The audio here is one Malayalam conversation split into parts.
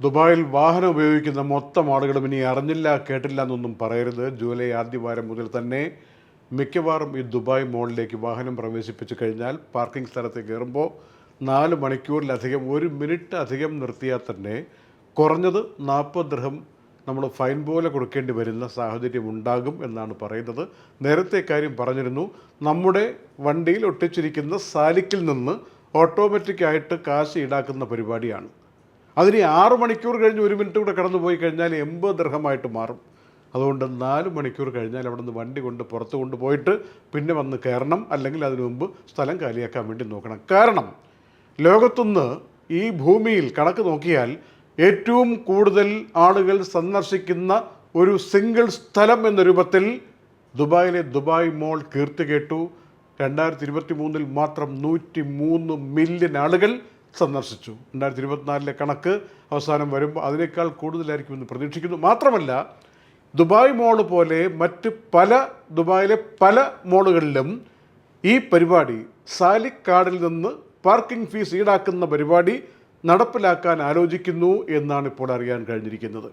ദുബായിൽ വാഹനം ഉപയോഗിക്കുന്ന മൊത്തം ആളുകളും ഇനി അറിഞ്ഞില്ല കേട്ടില്ല എന്നൊന്നും പറയരുത്. ജൂലൈ ആദ്യവാരം മുതൽ തന്നെ മിക്കവാറും ഈ ദുബായ് മോളിലേക്ക് വാഹനം പ്രവേശിപ്പിച്ചു കഴിഞ്ഞാൽ പാർക്കിംഗ് സ്ഥലത്ത് കയറുമ്പോൾ നാല് മണിക്കൂറിലധികം ഒരു മിനിറ്റ് അധികം നിർത്തിയാൽ തന്നെ കുറഞ്ഞത് നാൽപ്പത് ദൃഹം നമ്മൾ ഫൈൻ പോലെ കൊടുക്കേണ്ടി വരുന്ന സാഹചര്യം ഉണ്ടാകും എന്നാണ് പറയുന്നത്. നേരത്തെ കാര്യം പറഞ്ഞിരുന്നു നമ്മുടെ വണ്ടിയിൽ ഒട്ടിച്ചിരിക്കുന്ന സാലിക്കിൽ നിന്ന് ഓട്ടോമാറ്റിക്കായിട്ട് കാശ് ഈടാക്കുന്ന പരിപാടിയാണ്. അതിന് ആറ് മണിക്കൂർ കഴിഞ്ഞ് ഒരു മിനിറ്റ് കൂടെ കടന്നു പോയി കഴിഞ്ഞാൽ എൺപത് ദൃഹമായിട്ട് മാറും. അതുകൊണ്ട് നാല് മണിക്കൂർ കഴിഞ്ഞാൽ അവിടെ നിന്ന് വണ്ടി കൊണ്ട് പുറത്ത് കൊണ്ടുപോയിട്ട് പിന്നെ വന്ന് കയറണം. അല്ലെങ്കിൽ അതിനു മുമ്പ് സ്ഥലം കാലിയാക്കാൻ വേണ്ടി നോക്കണം. കാരണം ലോകത്തുനിന്ന് ഈ ഭൂമിയിൽ കണക്ക് നോക്കിയാൽ ഏറ്റവും കൂടുതൽ ആളുകൾ സന്ദർശിക്കുന്ന ഒരു സിംഗിൾ സ്ഥലം എന്ന രൂപത്തിൽ ദുബായിലെ ദുബായ് മോൾ കീർത്തി കേട്ടു. രണ്ടായിരത്തി ഇരുപത്തി മൂന്നിൽ മാത്രം നൂറ്റി മൂന്ന് മില്യൺ ആളുകൾ സന്ദർശിച്ചു. രണ്ടായിരത്തി ഇരുപത്തിനാലിലെ കണക്ക് അവസാനം വരുമ്പോൾ അതിനേക്കാൾ കൂടുതലായിരിക്കുമെന്ന് പ്രതീക്ഷിക്കുന്നു. മാത്രമല്ല ദുബായ് മോൾ പോലെ മറ്റ് പല ദുബായിലെ പല മോളുകളിലും ഈ പരിപാടി സാലിക് കാർഡിൽ നിന്ന് പാർക്കിംഗ് ഫീസ് ഈടാക്കുന്ന പരിപാടി നടപ്പിലാക്കാൻ ആലോചിക്കുന്നു എന്നാണ് ഇപ്പോൾ അറിയാൻ കഴിഞ്ഞിരിക്കുന്നത്.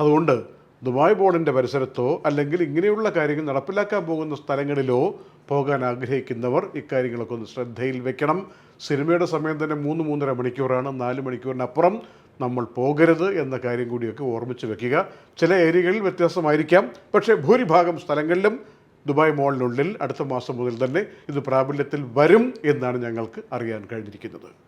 അതുകൊണ്ട് ദുബായ് ബോർഡിന്റെ പരിസരത്തോ അല്ലെങ്കിൽ ഇങ്ങനെയുള്ള കാര്യങ്ങൾ നടപ്പിലാക്കാൻ പോകുന്ന സ്ഥലങ്ങളിലോ പോകാൻ ആഗ്രഹിക്കുന്നവർ ഇക്കാര്യങ്ങളൊക്കെ ഒന്ന് ശ്രദ്ധയിൽ വെക്കണം. സിനിമയുടെ സമയം തന്നെ മൂന്ന് മൂന്നര മണിക്കൂറാണ്. നാല് മണിക്കൂറിനപ്പുറം നമ്മൾ പോകരുത് എന്ന കാര്യം കൂടിയൊക്കെ ഓർമ്മിച്ച് വെക്കുക. ചില ഏരിയകളിൽ വ്യത്യാസമായിരിക്കാം. പക്ഷേ ഭൂരിഭാഗം സ്ഥലങ്ങളിലും ദുബായ് മോളിനുള്ളിൽ അടുത്ത മാസം മുതൽ തന്നെ ഇത് പ്രാബല്യത്തിൽ വരും എന്നാണ് ഞങ്ങൾക്ക് അറിയാൻ കഴിഞ്ഞിരിക്കുന്നത്.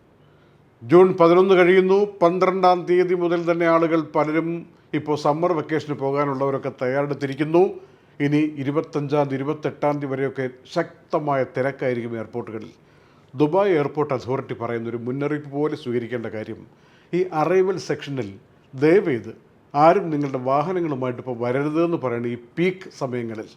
ജൂൺ പതിനൊന്ന് കഴിയുന്നു. പന്ത്രണ്ടാം തീയതി മുതൽ തന്നെ ആളുകൾ പലരും ഇപ്പോൾ സമ്മർ വെക്കേഷന് പോകാനുള്ളവരൊക്കെ തയ്യാറെടുത്തിരിക്കുന്നു. ഇനി ഇരുപത്തഞ്ചാം തീയതി ഇരുപത്തെട്ടാം തീയതി വരെയൊക്കെ ശക്തമായ തിരക്കായിരിക്കും എയർപോർട്ടുകളിൽ. ദുബായ് എയർപോർട്ട് അതോറിറ്റി പറയുന്ന ഒരു മുന്നറിയിപ്പ് പോലെ സ്വീകരിക്കേണ്ട കാര്യം ഈ അറൈവൽ സെക്ഷനിൽ ദയവേത് ആരും നിങ്ങളുടെ വാഹനങ്ങളുമായിട്ട് ഇപ്പോൾ വരരുതെന്ന് പറയുന്നത് ഈ പീക്ക് സമയങ്ങളിൽ.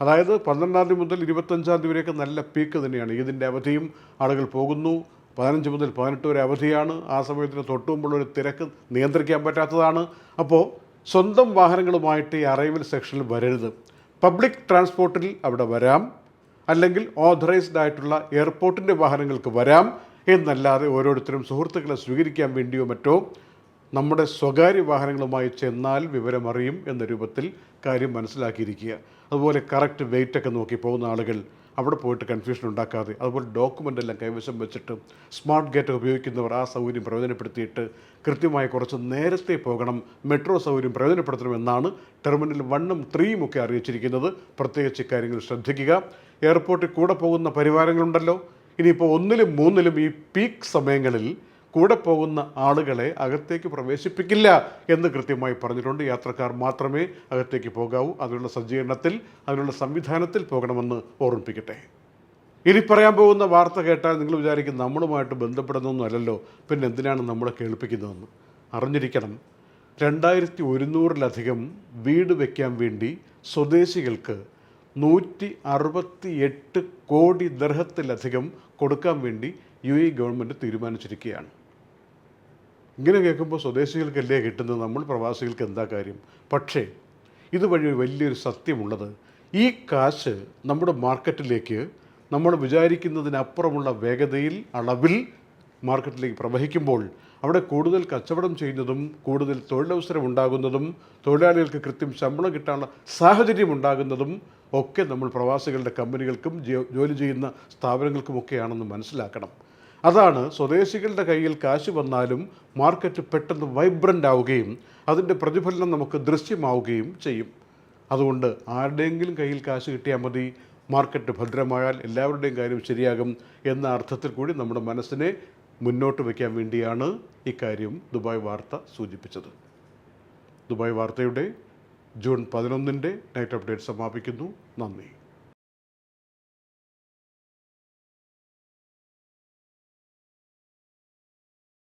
അതായത് പന്ത്രണ്ടാം തീയതി മുതൽ ഇരുപത്തഞ്ചാം തീയതി വരെയൊക്കെ നല്ല പീക്ക് തന്നെയാണ്. ഇതിന്റെ അവധിയും ആളുകൾ പോകുന്നു. പതിനഞ്ച് മുതൽ പതിനെട്ട് വരെ അവധിയാണ്. ആ സമയത്തിന് തൊട്ട് മുമ്പുള്ള ഒരു തിരക്ക് നിയന്ത്രിക്കാൻ പറ്റാത്തതാണ്. അപ്പോൾ സ്വന്തം വാഹനങ്ങളുമായിട്ട് ഈ അറൈവൽ സെക്ഷനിൽ വരരുത്. പബ്ലിക് ട്രാൻസ്പോർട്ടിൽ അവിടെ വരാം. അല്ലെങ്കിൽ ഓഥറൈസ്ഡ് ആയിട്ടുള്ള എയർപോർട്ടിന്റെ വാഹനങ്ങൾക്ക് വരാം. എന്നല്ലാതെ ഓരോരുത്തരും സുഹൃത്തുക്കളെ സ്വീകരിക്കാൻ വേണ്ടിയോ മറ്റോ നമ്മുടെ സ്വകാര്യ വാഹനങ്ങളുമായി ചെന്നാൽ വിവരമറിയും എന്ന രൂപത്തിൽ കാര്യം മനസ്സിലാക്കിയിരിക്കുക. അതുപോലെ കറക്റ്റ് വെയിറ്റൊക്കെ നോക്കി പോകുന്ന ആളുകൾ അവിടെ പോയിട്ട് കൺഫ്യൂഷൻ ഉണ്ടാക്കാതെ. അതുപോലെ ഡോക്യുമെന്റ് എല്ലാം കൈവശം വെച്ചിട്ട് സ്മാർട്ട് ഗേറ്റ് ഉപയോഗിക്കുന്നവർ ആ സൗകര്യം പ്രയോജനപ്പെടുത്തിയിട്ട് കൃത്യമായി കുറച്ച് നേരത്തെ പോകണം. മെട്രോ സൗകര്യം പ്രയോജനപ്പെടുത്തണമെന്നാണ് ടെർമിനൽ വണ്ണും ത്രീയും ഒക്കെ അറിയിച്ചിരിക്കുന്നത്. പ്രത്യേകിച്ച് ഇക്കാര്യങ്ങൾ ശ്രദ്ധിക്കുക. എയർപോർട്ടിൽ കൂടെ പോകുന്ന പരിവാരങ്ങളുണ്ടല്ലോ. ഇനിയിപ്പോൾ ഒന്നിലും മൂന്നിലും ഈ പീക്ക് സമയങ്ങളിൽ കൂടെ പോകുന്ന ആളുകളെ അകത്തേക്ക് പ്രവേശിപ്പിക്കില്ല എന്ന് കൃത്യമായി പറഞ്ഞിട്ടുണ്ട്. യാത്രക്കാർ മാത്രമേ അകത്തേക്ക് പോകാവൂ. അതിനുള്ള സജ്ജീകരണത്തിൽ അതിനുള്ള സംവിധാനത്തിൽ പോകണമെന്ന് ഓർമ്മിപ്പിക്കട്ടെ. ഇനി പറയാൻ പോകുന്ന വാർത്ത കേട്ടാൽ നിങ്ങൾ വിചാരിക്കും നമ്മളുമായിട്ട് ബന്ധപ്പെടുന്നൊന്നും അല്ലല്ലോ. പിന്നെ എന്തിനാണ് നമ്മളെ കേൾപ്പിക്കുന്നതെന്ന്? അറിഞ്ഞിരിക്കണം. രണ്ടായിരത്തി ഒരുന്നൂറിലധികം വീട് വയ്ക്കാൻ വേണ്ടി സ്വദേശികൾക്ക് നൂറ്റി അറുപത്തി എട്ട് കോടി ദർഹത്തിലധികം കൊടുക്കാൻ വേണ്ടി യു എ ഗവൺമെന്റ് തീരുമാനിച്ചിരിക്കുകയാണ്. ഇങ്ങനെ കേൾക്കുമ്പോൾ സ്വദേശികൾക്കല്ലേ കിട്ടുന്നത്? നമ്മൾ പ്രവാസികൾക്ക് എന്താ കാര്യം? പക്ഷേ ഇതുവഴി വലിയൊരു സത്യമുള്ളത് ഈ കാശ് നമ്മുടെ മാർക്കറ്റിലേക്ക് നമ്മൾ വിചാരിക്കുന്നതിനപ്പുറമുള്ള വേഗതയിൽ അളവിൽ മാർക്കറ്റിലേക്ക് പ്രവഹിക്കുമ്പോൾ അവിടെ കൂടുതൽ കച്ചവടം ചെയ്യുന്നതും കൂടുതൽ തൊഴിലവസരം ഉണ്ടാകുന്നതും തൊഴിലാളികൾക്ക് കൃത്യം ശമ്പളം കിട്ടാനുള്ള സാഹചര്യം ഉണ്ടാകുന്നതും ഒക്കെ നമ്മൾ പ്രവാസികളുടെ കമ്പനികൾക്കും ജോലി ചെയ്യുന്ന സ്ഥാപനങ്ങൾക്കുമൊക്കെയാണെന്ന് മനസ്സിലാക്കണം. അതാണ് സ്വദേശികളുടെ കയ്യിൽ കാശ് വന്നാലും മാർക്കറ്റ് പെട്ടെന്ന് വൈബ്രന്റ് ആവുകയും അതിന്റെ പ്രതിഫലനം നമുക്ക് ദൃശ്യമാവുകയും ചെയ്യും. അതുകൊണ്ട് ആരുടെയെങ്കിലും കയ്യിൽ കാശ് കിട്ടിയാൽ മതി മാർക്കറ്റ് ഭദ്രമായാൽ എല്ലാവരുടെയും കാര്യം ശരിയാകും എന്ന അർത്ഥത്തിൽ കൂടി നമ്മുടെ മനസ്സിനെ മുന്നോട്ട് വയ്ക്കാൻ വേണ്ടിയാണ് ഇക്കാര്യം ദുബായ് വാർത്ത സൂചിപ്പിച്ചത്. ദുബായ് വാർത്തയുടെ ജൂൺ പതിനൊന്നിന്റെ നൈറ്റ് അപ്ഡേറ്റ് സമാപിക്കുന്നു. നന്ദി.